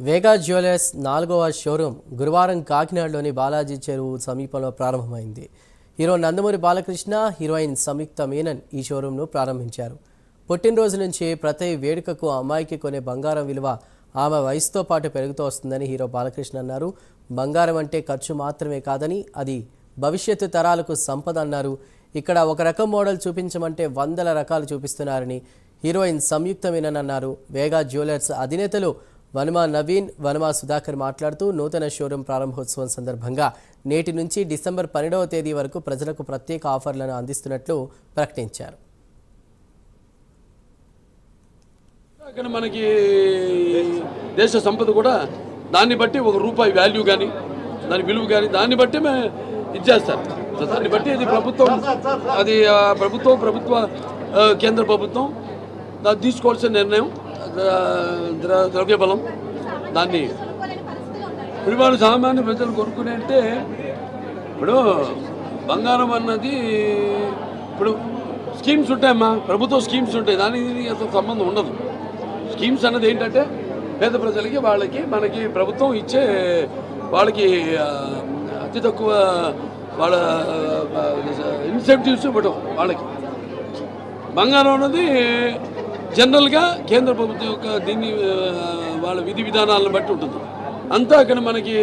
వేగా jewellers నాలుగవ showroom గురువారం కాకినాడలోని బాలాజీ చెరువు సమీపంలో ప్రారంభమైంది. హీరో నందమూరి బాలకృష్ణ హీరోయిన్ సంయుక్త మీనన్ ఈ షోరూంను ప్రారంభించారు. పుట్టినరోజు నుంచి ప్రతి వేడుకకు అమ్మాయికి కొనే బంగారం విలువ ఆమె వయసుతో పాటు పెరుగుతూ వస్తుందని హీరో బాలకృష్ణ అన్నారు. బంగారం అంటే ఖర్చు మాత్రమే కాదని అది భవిష్యత్తు తరాలకు సంపద అన్నారు. ఇక్కడ ఒక రకం మోడల్ చూపించమంటే వందల రకాలు చూపిస్తున్నారని హీరోయిన్ సంయుక్త మీనన్ అన్నారు. వేగా జ్యువెలర్స్ అధినేతలు వనమా నవీన్ వనమా సుధాకర్ మాట్లాడుతూ నూతన షోరూం ప్రారంభోత్సవం సందర్భంగా నేటి నుంచి డిసెంబర్ పన్నెండవ తేదీ వరకు ప్రజలకు ప్రత్యేక ఆఫర్లను అందిస్తున్నట్లు ప్రకటించారు. అక్కడ మనకి దేశ సంపద కూడా దాన్ని బట్టి ఒక రూపాయి వాల్యూ కానీ దాని విలువ కానీ దాన్ని బట్టి మే ఇచ్చేస్తారు. దాన్ని బట్టి అది ప్రభుత్వం అది ప్రభుత్వం ప్రభుత్వ కేంద్ర ప్రభుత్వం దాన్ని తీసుకోవాల్సిన నిర్ణయం. ఆ, ద్రవ్య బలం దాన్ని ఇప్పుడు వాళ్ళు సామాన్య ప్రజలు కొనుక్కునే అంటే ఇప్పుడు బంగారం అన్నది ఇప్పుడు స్కీమ్స్ ఉంటాయమ్మా ప్రభుత్వ స్కీమ్స్ ఉంటాయి దానికి అసలు సంబంధం ఉండదు. స్కీమ్స్ అన్నది ఏంటంటే పేద ప్రజలకి వాళ్ళకి మనకి ప్రభుత్వం ఇచ్చే వాళ్ళకి అతి తక్కువ వాళ్ళ ఇన్సెంటివ్స్ ఇవ్వటం వాళ్ళకి. బంగారం అన్నది జనరల్గా కేంద్ర ప్రభుత్వం యొక్క దీన్ని వాళ్ళ విధి విధానాలను బట్టి ఉంటుంది. అంతా అక్కడ మనకి